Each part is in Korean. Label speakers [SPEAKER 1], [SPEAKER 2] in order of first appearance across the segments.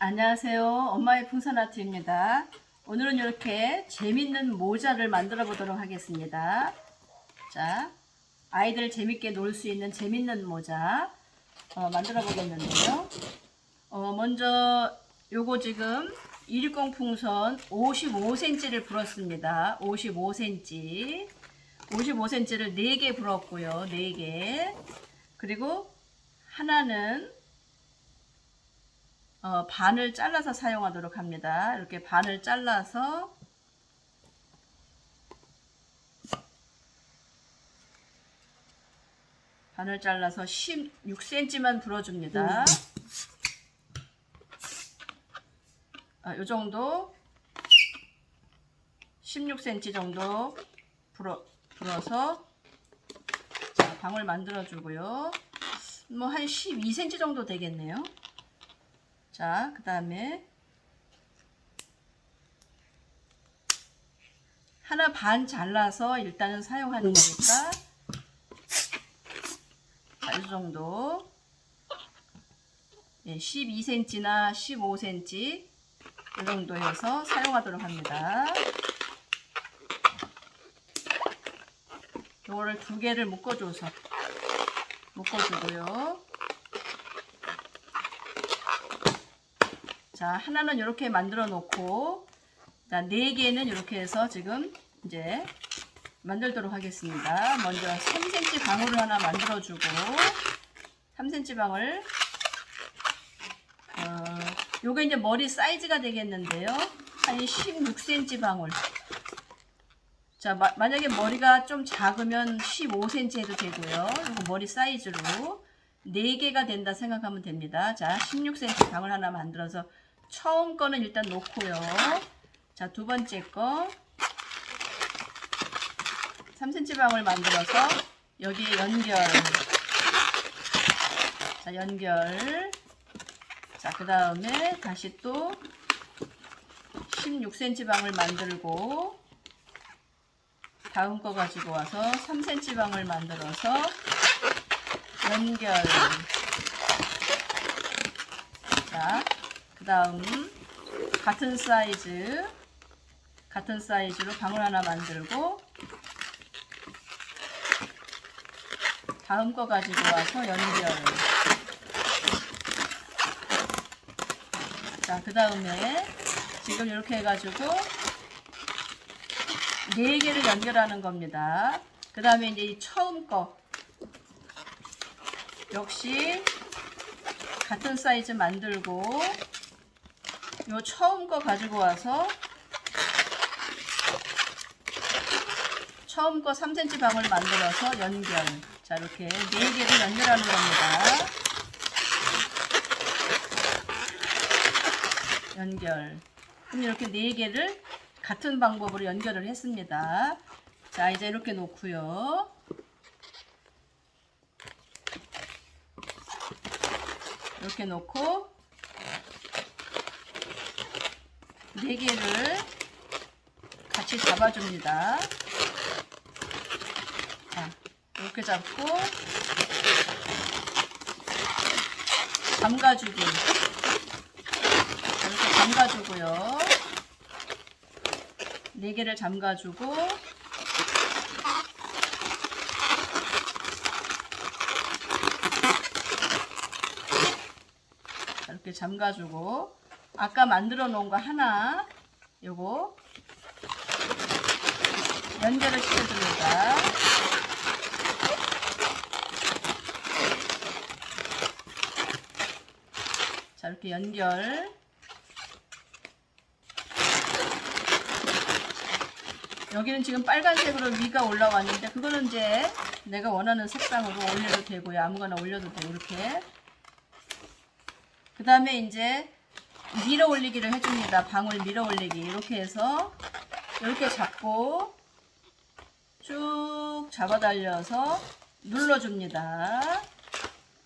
[SPEAKER 1] 안녕하세요. 엄마의 풍선 아트입니다. 오늘은 이렇게 재밌는 모자를 만들어 보도록 하겠습니다. 자, 아이들 재밌게 놀 수 있는 재밌는 모자 어, 만들어 보겠는데요. 어, 먼저 요거 지금 160 풍선 55cm를 불었습니다. 55cm. 55cm를 4개 불었고요. 4개. 그리고 하나는 어, 반을 잘라서 사용하도록 합니다. 이렇게 반을 잘라서 반을 잘라서 16cm만 불어줍니다. 아, 요 정도 16cm 정도 불어, 불어서 자, 방울 만들어 주고요. 뭐 한 12cm 정도 되겠네요. 자, 그 다음에 하나 반 잘라서 일단은 사용하는 거니까 자, 이 정도 예, 12cm나 15cm 이 정도 해서 사용하도록 합니다. 요거를 두 개를 묶어줘서 묶어주고요. 자, 하나는 이렇게 만들어 놓고, 자, 네 개는 이렇게 해서 지금 이제 만들도록 하겠습니다. 먼저 3cm 방울을 하나 만들어 주고, 3cm 방울, 어, 요게 이제 머리 사이즈가 되겠는데요. 한 16cm 방울. 자, 마, 만약에 머리가 좀 작으면 15cm 해도 되고요. 이거 머리 사이즈로 4개가 된다 생각하면 됩니다. 자, 16cm 방울 하나 만들어서 처음 거는 일단 놓고요. 자, 두 번째 거 3cm 방울 만들어서 여기에 연결. 자, 연결. 자, 그 다음에 다시 또 16cm 방울 만들고 다음 거 가지고 와서 3cm 방울 만들어서 연결. 자, 그 다음 같은 사이즈 같은 사이즈로 방울 하나 만들고 다음 거 가지고 와서 연결. 자, 그 다음에 지금 이렇게 해가지고 네 개를 연결하는 겁니다. 그 다음에 이제 이 처음 거 역시 같은 사이즈 만들고 요 처음 거 가지고 와서 처음 거 3cm 방울 만들어서 연결 자 이렇게 네 개를 연결하는 겁니다. 연결 그럼 이렇게 네 개를 같은 방법으로 연결을 했습니다. 자, 이제 이렇게 놓고요. 이렇게 놓고 네 개를 같이 잡아줍니다. 자, 이렇게 잡고 잠가주기 이렇게 잠가주고요. 네 개를 잠가주고 이렇게 잠가주고 아까 만들어 놓은 거 하나 요거 연결을 시켜줍니다. 자 이렇게 연결 여기는 지금 빨간색으로 위가 올라왔는데 그거는 이제 내가 원하는 색상으로 올려도 되고요. 아무거나 올려도 되고 이렇게. 그 다음에 이제 밀어 올리기를 해줍니다. 방울 밀어 올리기 이렇게 해서 이렇게 잡고 쭉 잡아 달려서 눌러줍니다.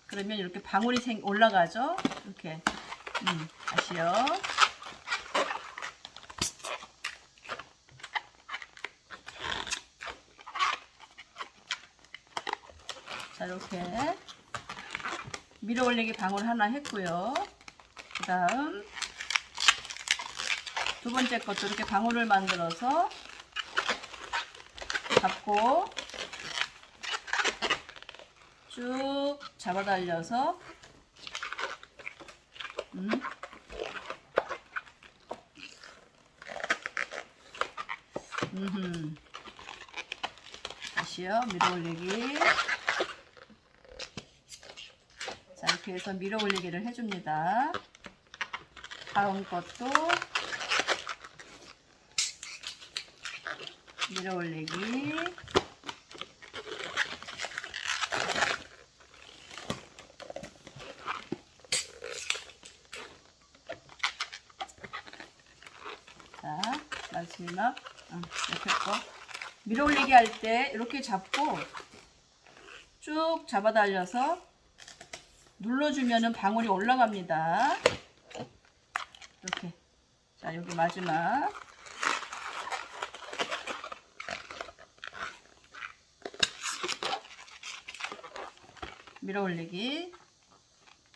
[SPEAKER 1] 그러면 이렇게 방울이 생 올라가죠. 이렇게 음, 다시요. 자 이렇게 밀어 올리기 방울 하나 했고요. 그 다음 두 번째 것도 이렇게 방울을 만들어서 잡고 쭉 잡아 달려서 음. 음흠. 다시요 밀어 올리기 자 이렇게 해서 밀어 올리기를 해줍니다 다음 것도 밀어 올리기. 자 마지막. 응, 옆에 거. 밀어 올리기 할 때 이렇게 잡고 쭉 잡아 달려서 눌러주면은 방울이 올라갑니다. 이렇게. 자, 여기 마지막. 밀어 올리기.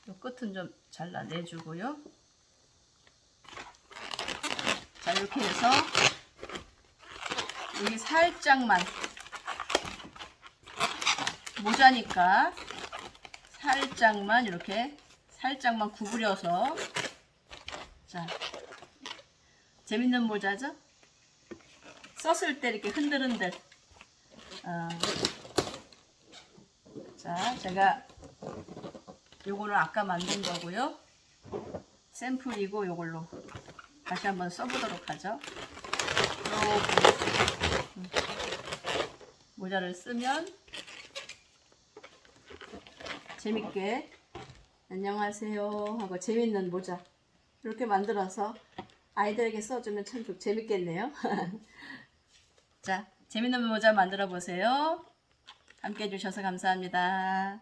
[SPEAKER 1] 요 끝은 좀 잘라내주고요. 자, 이렇게 해서 여기 살짝만 모자니까 살짝만 이렇게 살짝만 구부려서 자 재밌는 모자죠? 썼을 때 이렇게 흔들흔들 어. 자 제가 요거는 아까 만든 거고요 샘플이고 요걸로 다시 한번 써보도록 하죠 음. 모자를 쓰면 재밌게 안녕하세요 하고 재밌는 모자 이렇게 만들어서 아이들에게 써주면 참 좋- 재밌겠네요. 자, 재밌는 모자 만들어 보세요. 함께 해주셔서 감사합니다.